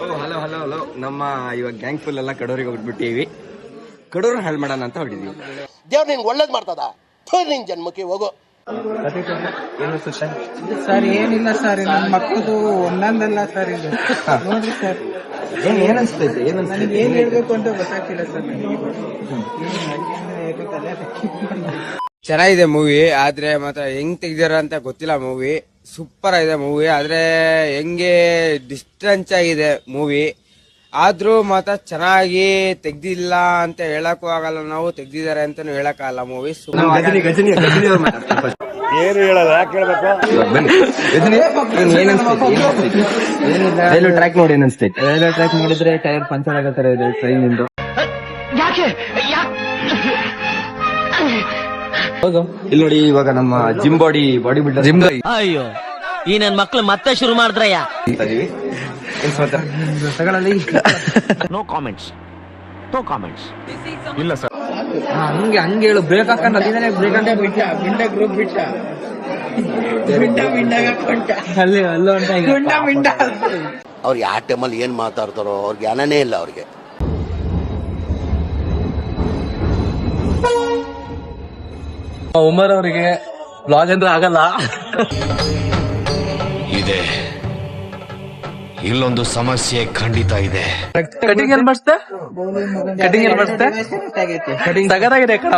Hello hello hello ನಮ್ಮ ಇವಾಗ gang full ಎಲ್ಲ ಕಡೋರಿಗೆ ಹೋಗ್ಬಿಟ್ಟಿವಿ. ಕಡೂರು ಹಾಳು ಮಾಡೋಣ ಅಂತ ಹೊಡಿದೀವಿ ದೇವ್ರು ನಿಂಗೆ ಒಳ್ಳೇದ್ ಮಾಡ್ತದ? ಥು, ನಿನ್ ಜನ್ಮಕ್ಕೆ ಹೋಗು. ಸರ್ ಏನಿಲ್ಲ ಸರ್ ನನ್ನ ಮಕ್ಕಳದು ಒಂದೊಂದಲ್ಲ ಸರ್ ಇದು ನೋಡ್ರಿ ಸರ್. ಏನ್ ಏನ್ ಅನ್ಸ್ತೈತೆ? ಏನ್ ನನಗೆ ಏನ್ ಹೇಳ್ಬೇಕು ಅಂತ ಗೊತ್ತಾಗ್ತಿಲ್ಲ ಸರ್ ಚೆನ್ನಾಗಿದೆ ಮೂವಿ ಆದ್ರೆ ಮಾತ್ರ ಹೆಂಗ್ ತೆಗ್ದಾರ ಅಂತ ಗೊತ್ತಿಲ್ಲ ಮೂವಿ ಸೂಪರ್ ಆಗಿದೆ ಮೂವಿ ಆದ್ರೆ ಹೆಂಗೆ ಡಿಸ್ಟೆನ್ಸ್ ಆಗಿದೆ ಮೂವಿ ಆದ್ರೂ ಮಾತ್ರ ಚೆನ್ನಾಗಿ ತೆಗ್ದಿಲ್ಲ ಅಂತ ಹೇಳಕ್ಕೂ ಆಗಲ್ಲ. ನಾವು ತೆಗ್ದಿದ್ದಾರೆ ಅಂತಾನು ಹೇಳಕ್ಕಾಗಲ್ಲ ಮೂವಿ. ಏನು ಹೇಳಲ್ಲ ಯಾಕೆ ಹೇಳ್ಬೇಕು ಟ್ರ್ಯಾಕ್ ನೋಡಿ ಅನ್ಸ್ತೈತೆ ರೈಲ್ವೆ ಟ್ರ್ಯಾಕ್ ನೋಡಿದ್ರೆ ಟೈರ್ ಪಂಚರ್ ಆಗೋ ತರ ಇದೆ ಟ್ರೈನ್ ಇಂದು. ಇಲ್ಲಿ ನೋಡಿ ಇವಾಗ ನಮ್ಮ gym body body builder gym ಅಯ್ಯೋ ಈ ನನ್ ಮಕ್ಳು ಮತ್ತೆ ಶುರು ಮಾಡಿದ್ರಯ್ಯ? No comments no comments no comments ಹಂಗೆ ಹಂಗೆ ಹೇಳು. ಬ್ರೇಕ್ ಹಾಕೊಂಡು ಅಲ್ಲಿಂದಾನೆ ಬ್ರೇಕ್ ಅಂತ ಬಿಟ್ಟ ಬಿಂಡ ಗ್ರೂಪ್ ಬಿಟ್ಟ. ಬಿಂಡ ಬಿಂಡ ಅಲ್ಲಿ ಅಲ್ಲೋ ಅಂತ ಬಿಂಡ ಬಿಂಡ. ಅವ್ರು ಯಾವ ಟೈಮಲ್ಲಿ ಏನ್ ಮಾತಾಡ್ತಾರೋ ಅವ್ರಿಗೆ ಅನನೇ ಇಲ್ಲ ಅವ್ರಿಗೆ. ಉಮರ್ ಅವರಿಗೆ ಬ್ಲಾಗ್ ಅಂದ್ರೆ ಆಗಲ್ಲ. ಇದೆ. ಇಲ್ಲೊಂದು ಸಮಸ್ಯೆ ಖಂಡಿತ ಇದೆ. ಕಟಿಂಗ್ ಏನ್ ಕಟಿಂಗ್ ಏನ್ ಮಾಡಿಸ್ತೆ ಕಟಿಂಗ್ ತಗದಾಗಿದೆ ಕಣ.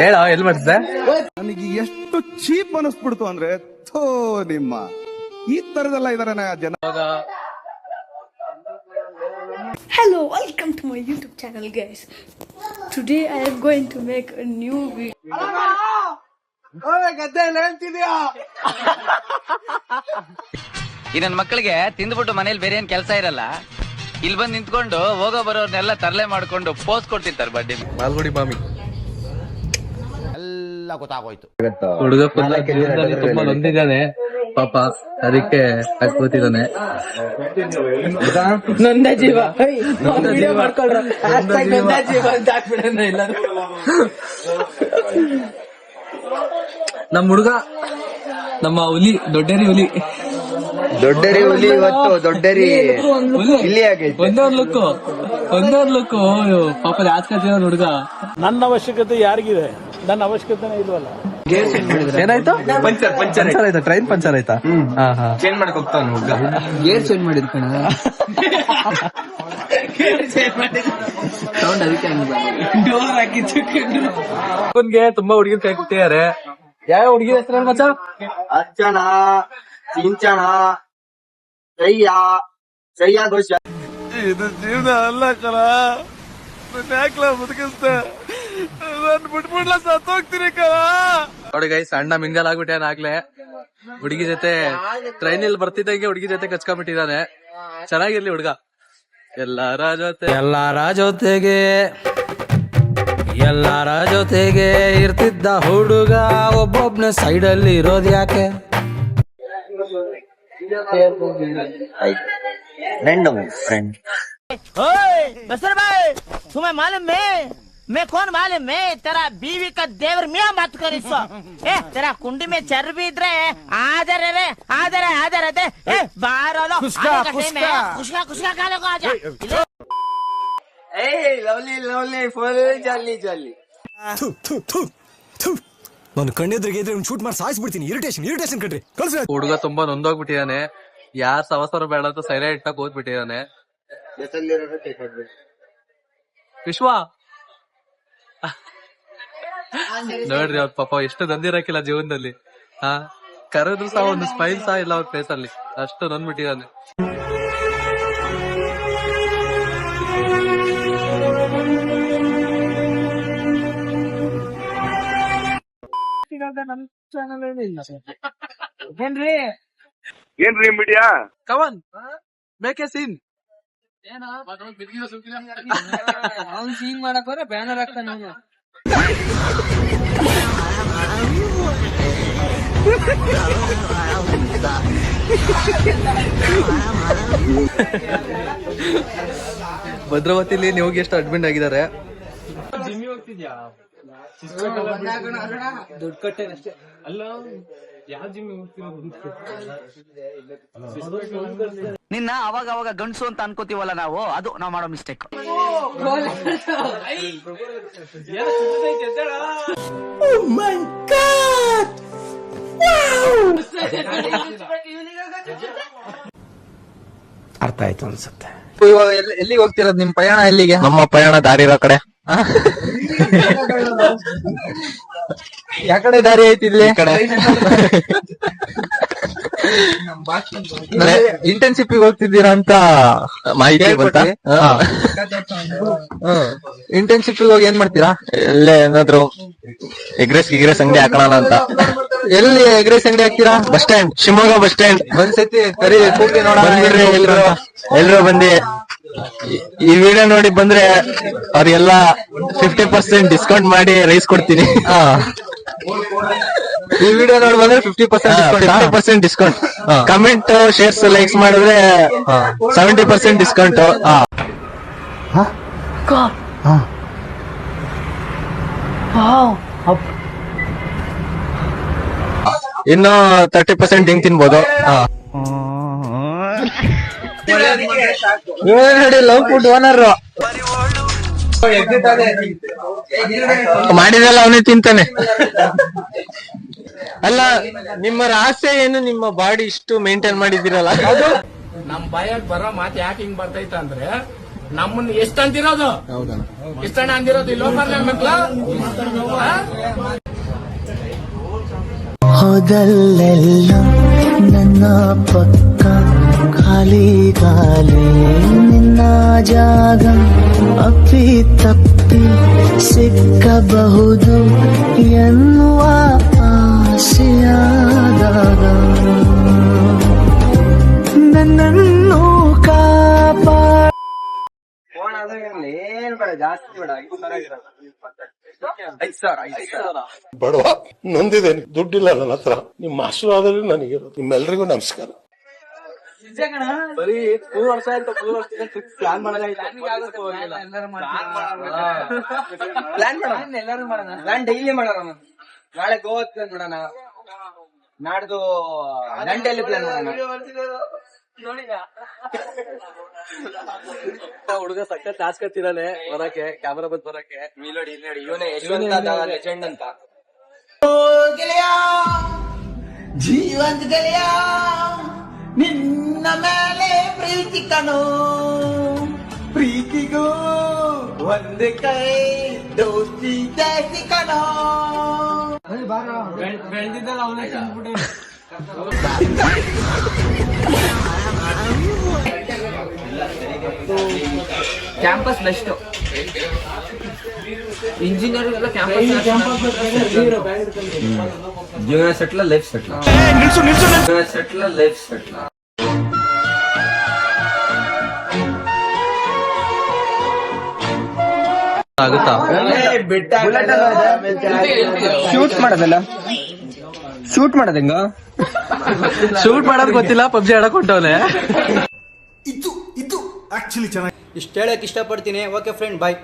ಹೇಳ ಎಲ್ ಮಾಡಿಸ್ದೆ? ನನಗೆ ಎಷ್ಟು ಚೀಪ್ ಅನಿಸ್ಬಿಡ್ತು ಅಂದ್ರೆ ಥೋ ನಿಮ್ಮ. ಈ ತರದೆಲ್ಲ ಇದಾರೆ ಜನ hello welcome to my YouTube channel guys. Today I am going to make a new video. ಈ ನನ್ನ ಮಕ್ಕಳಿಗೆ ತಿಂದ್ಬಿಟ್ಟು ಮನೇಲಿ ಬೇರೆ ಏನ್ ಕೆಲಸ ಇರಲ್ಲ? ಇಲ್ಲಿ ಬಂದು ನಿಂತ್ಕೊಂಡು ಹೋಗೋ ಬರೋರ್ನೆಲ್ಲ ತರಲೆ ಮಾಡ್ಕೊಂಡು ಪೋಸ್ ಕೊಡ್ತಿರ್ತಾರೆ ಬಡ್ಡಿ ಮಾಲ್ಗುಡಿ ಮಾಮಿ. ಎಲ್ಲ ಗೊತ್ತಾಗೋಯ್ತು. ಹುಡುಗ ತುಂಬಾ ನೊಂದಿದ್ದಾನೆ ಪಾಪ ಅದಕ್ಕೆ ಕೂತಿದಾನೆ ನೊಂದ ಜೀವ. ವಿಡಿಯೋ ಮಾಡ್ಕೊಳ್ರ. ನೊಂದ ಜೀವ. ಅಂತ ಹಾಕ್ಬಿಡೋಣ ಎಲ್ಲರೂ ನಮ್ ಹುಡುಗ ನಮ್ಮ ಹುಲಿ ದೊಡ್ಡರಿ ಹುಲಿ. ದೊಡ್ಡರಿ ಹುಲಿ ಇವತ್ತು ದೊಡ್ಡರಿ ಒಂದೊಂದ್ ಇಲ್ಲಿ ಒಂದೊಂದ್ ಒಂದೇ ಲುಕ್ ಲುಕ್ಕು ಒಂದೇ ಒಂದ್ ಲುಕ್ಕು ಪಾಪ ಯಾಸ್ಕತ್ತಿರೋ ಹುಡುಗ. ನನ್ನ ಅವಶ್ಯಕತೆ ಯಾರಿಗಿದೆ? ನನ್ನ ಅವಶ್ಯಕತೆನೇ ಇಲ್ವಲ್ಲ. ಏನಾಯ್ತು? ಪಂಚರ್ ಪಂಚರ್ ಆಯ್ತಾ. ಟ್ರೈನ್ ಪಂಚರ್ ಆಯ್ತಾ? ಹಾ ಹಾ. ಚೇಂಜ್ ಮಾಡಕ್ ಹೋಗ್ತಾನ ಹುಡ್ಗ ಗೇರ್ ಚೇಂಜ್ ಮಾಡಿದ್ ಕಣ. ಸೌಂಡ್ ಅದಕ್ಕೆ ಡೋರ್ ಹಾಕಿ ಅವನ್ಗೆ ತುಂಬಾ ಹುಡುಗಿರ್ ಕೈ ಕೊಟ್ಟಿದ್ದಾರೆ ಯಾವ ಹುಡುಗಿ ಹೆಸರು ಮಚ್ಚ? ಅರ್ಚನ ಸಿಂಚನ ಜಯ್ಯ ಜಯ್ಯ ಘೋಷ. ಇದು ಜೀವನ ಅಲ್ಲ ಕಣ. ನನ್ನ ಯಾಕ್ಲ ಬದುಕಿಸ್ತೆ ನೋಡಿ ಗೈಸ್ ಅಣ್ಣ ಮಿಂಗಲ್ ಆಗ್ಬಿಟ್ಟೆ ಆಗ್ಲೇ. ಹುಡುಗಿ ಜೊತೆ ಟ್ರೈನ್ ಅಲ್ಲಿ ಬರ್ತಿದ್ದಂಗೆ ಹುಡುಗಿ ಜೊತೆ ಕಚ್ಕೊಂಡ್ಬಿಟ್ಟಿದಾನೆ ಚೆನ್ನಾಗಿರ್ಲಿ ಹುಡುಗ. ಎಲ್ಲಾರ ಜೊತೆ. ಎಲ್ಲಾರ ಜೊತೆಗೆ ಎಲ್ಲಾರ ಜೊತೆಗೆ ಇರ್ತಿದ್ದ ಹುಡುಗ ಒಬ್ಬೊಬ್ನ ಸೈಡ್ ಅಲ್ಲಿ ಇರೋದ್ ಯಾಕೆ? ಫ್ರೆಂಡ್ ಸುಮ್ಮನೆ भाई तुम्हें मालूम है मैं कौन मालूम है तेरा बीवी का देवर मियाँ मत कर इसको ए तेरा कुंडी में चर्बी इधरे आदर रे आदर है आदर है ए बाहर आ लो खुशका खुशका खुशका खुशका खा लो आजा ಏಯ್ ಲವ್ಲಿ ಲವ್ಲಿ ಫುಲ್ ಜಲ್ಲಿ ಜಲ್ಲಿ ನಾನು ಕಣ್ಣೆದ್ರಿಗೆ ಇದ್ರೆ ಶೂಟ್ ಮಾಡಿ ಸಾಯಿಸ್ಬಿಡ್ತೀನಿ ಇರಿಟೇಷನ್ ಇರಿಟೇಷನ್ ಕಣ್ರಿ ಕಳ್ಸಿ ಹುಡುಗ ತುಂಬಾ ನೊಂದೋಗ್ಬಿಟ್ಟಿದ್ದಾನೆ ಯಾರ್ ಸವಸರ ಬೇಡ ಅಂತ ಸೈಲೆಂಟ್ ಆಗಿ ಓದ್ಬಿಟ್ಟಿದ್ದಾನೆ ವಿಶ್ವ ನೋಡ್ರಿ ಅವ್ರ ಪಾಪ ಎಷ್ಟು ನೊಂದಿರಕ್ಕಿಲ್ಲ ಜೀವನದಲ್ಲಿ. ಹಾ ಕರೆದ್ರು ಸಹ ಒಂದು ಸ್ಮೈಲ್ ಸಹ ಇಲ್ಲ ಅವ್ರ ಫೇಸ್ ಅಲ್ಲಿ. ಅಷ್ಟು ನೊಂದ್ಬಿಟ್ಟಿದ್ದಾನೆ ನಮ್ ಚಾನಲ್ ಇಲ್ಲ ಏನ್ರಿ? ಏನ್ರಿ ಮೀಡಿಯಾ ಕವನ್ ಮೇಕೆ ಸೀನ್. ಅವ್ನ್ ಸೀನ್ ಮಾಡಕ್ ಹೋದ್ರೆ ಬ್ಯಾನರ್ ಹಾಕ್ತಾನ ಅವನು. ಭದ್ರಾವತಿಲಿ ನೀವು ಹೋಗಿ ಎಷ್ಟು ಅಡ್ಮಿಟ್ ಆಗಿದ್ದಾರೆ? ದುಡ್ಡು ಕಟ್ಟೇನಷ್ಟೇ ಅಲ್ಲ ನಿನ್ನ ಅವಾಗ ಅವಾಗ ಗಂಡಸು ಅಂತ ಅನ್ಕೋತೀವಲ್ಲ ನಾವು ಅದು ನಾವು ಮಾಡೋ ಮಿಸ್ಟೇಕ್ ಅರ್ಥ ಆಯ್ತು ಅನ್ಸುತ್ತೆ. ಇವಾಗ ಎಲ್ಲಿಗೆ ಹೋಗ್ತಿರೋದು ನಿಮ್ ಪಯಣ ಎಲ್ಲಿಗೆ? ನಮ್ಮ ಪಯಣ ದಾರಿ ಇರೋ ಕಡೆ. ಯಾ ಕಡೆ ದಾರಿ ಐತಿ ಇಲ್ಲಿ? ಇಂಟರ್ನ್ಶಿಪ್ ಹೋಗ್ತಿದ್ದೀರಾ ಅಂತ ಮಾಹಿತಿ ಬಂತಾ? ಇಂಟರ್ನ್ಶಿಪ್ ಹೋಗಿ ಏನ್ ಮಾಡ್ತೀರಾ? ಎಲ್ಲೇ ಏನಾದ್ರು ಎಗ್ರೆಸ್ ಗಿಗ್ರೆಸ್ ಅಂಗಡಿ ಹಾಕೋಣ ಅಂತ. ಎಲ್ಲಿ ಎಗ್ರೆಸ್ ಅಂಗಡಿ ಹಾಕ್ತೀರಾ? Bus stand Shivamogga bus stand. ಒಂದ್ಸತಿ ಕರಿ ಕೂಗಿ ನೋಡ ಎಲ್ರು ಬಂದಿ ಈ- ಈ ವಿಡಿಯೋ ನೋಡಿ ಬಂದ್ರೆ ಅವ್ರಿಗೆಲ್ಲ ಫಿಫ್ಟಿ ಪರ್ಸೆಂಟ್ ಡಿಸ್ಕೌಂಟ್ ಮಾಡಿ ರೈಸ್ ಕೊಡ್ತೀನಿ. ಈ ವಿಡಿಯೋ ನೋಡಿ ಬಂದ್ರೆ fifty percent fifty percent discount comment shares likes ಮಾಡಿದ್ರೆ ಸೆವೆಂಟಿ ಪರ್ಸೆಂಟ್ ಡಿಸ್ಕೌಂಟ್ ಇನ್ನು ತರ್ಟಿ ಪರ್ಸೆಂಟ್ ಹಿಂಗ್ ತಿನ್ಬೋದು. ನೋಡಿ ಲವ್ ಫುಡ್ ಓನರ್ ಮಾಡಿದೆಲ್ಲ ಅವನೇ ತಿಂತಾನೆ. ಅಲ್ಲ ನಿಮ್ಮ ರಹಸ್ಯ ಏನು? ನಿಮ್ಮ ಬಾಡಿ ಇಷ್ಟು ಮೇಂಟೈನ್ ಮಾಡಿದಿರಲ್ಲ ನಮ್ ಬಾಯಾಗ ಬರೋ ಮಾತು ಯಾಕೆ ಹಿಂಗ್ ಬರ್ತೈತ ಅಂದ್ರೆ ನಮ್ಮನ್ನ ಎಷ್ಟ್ ಅಂತಿರೋದು ಎಷ್ಟಣ್ಣ ಅಂದಿರೋದು? ಇಲ್ಲೋ ಮಕ್ಳು? ಹೋದಲ್ಲೆಲ್ಲ ನನ್ನ ಪಕ್ಕ ಖಾಲಿ ಖಾಲಿ ನಿನ್ನ ಜಾಗ ಅಪ್ಪಿ ತಪ್ಪಿ ಸಿಕ್ಕಬಹುದು ಎನ್ನುವ ಆಸೆಯಾದಾಗ. ನನ್ನನ್ನು ಕಾಪಾ ಏನ್ ಬೇಡ ಜಾಸ್ತಿ ಬೇಡ. ಐದು ಸಾವಿರ ಐದು ಸಾವಿರ ಬಡವ ನೊಂದಿದ್ದೇನೆ. ದುಡ್ಡಿಲ್ಲ ನನ್ನ ಹತ್ರ. ನಿಮ್ಮ ಆಶೀರ್ವಾದ ನನಗಿರೋದು. ನಿಮ್ಮೆಲ್ಲರಿಗೂ ನಮಸ್ಕಾರ. ಪ್ಲಾನ್ ಮಾಡೋಣ ಎಲ್ಲರೂ ಮಾಡೋಣ ಪ್ಲಾನ್ ಡೈಲಿ ಮಾಡೋಣ ನಾಳೆ ಗೋವಾ ಪ್ಲಾನ್ ಮಾಡೋಣ. ನಾಡ್ದು ದಂಡೆಯಲ್ಲಿ ಪ್ಲಾನ್ ಮಾಡೋಣ ಹುಡುಗ ಸಕ್ಕ ಕಾಸ್ಕತ್ತಿದಾನೆ ಬರಕ್ಕೆ ಕ್ಯಾಮರಾ ಬಂದ್ ಬರಕ್ಕೆ ನೋಡಿ ನೋಡಿ ಇವನೇ ಯಶವಂತ ಲೆಜೆಂಡ್ ಅಂತ. ಗೆಳೆಯ ಜೀವಂತ ಗೆಳೆಯ ನಿನ್ನ ಮೇಲೆ ಪ್ರೀತಿ ಕಣೋ. ಪ್ರೀತಿಗೂ ಒಂದು ಕೈ ದೋಸ್ತಿ ಜಾಸ್ತಿ ಕಣೋ. ಕ್ಯಾಂಪಸ್ ಬೆಸ್ಟ್ ಇಂಜಿನಿಯರಿಂಗ್ ಎಲ್ಲ ಕ್ಯಾಂಪಸ್ ಜೀವನ ಸೆಟ್ಲ ಲೈಫ್ ಸೆಟ್ಲ ಜೀವನ ಸೆಟ್ಲ ಲೈಫ್ ಸೆಟ್ಲ ಆಗುತ್ತಾ? ಶೂಟ್ ಮಾಡೋದಲ್ಲ? ಶೂಟ್ ಮಾಡೋದಂಗ ಶೂಟ್ ಮಾಡೋದ್ ಗೊತ್ತಿಲ್ಲ ಪಬ್ಜಿ ಆಡಕ್ ಹೊಂಟವನೆ. ಆಕ್ಚುಲಿ ಚೆನ್ನಾಗಿ ಇಷ್ಟ ಪಡ್ತೀನಿ ಇಷ್ಟಪಡ್ತೀನಿ. Okay friend bye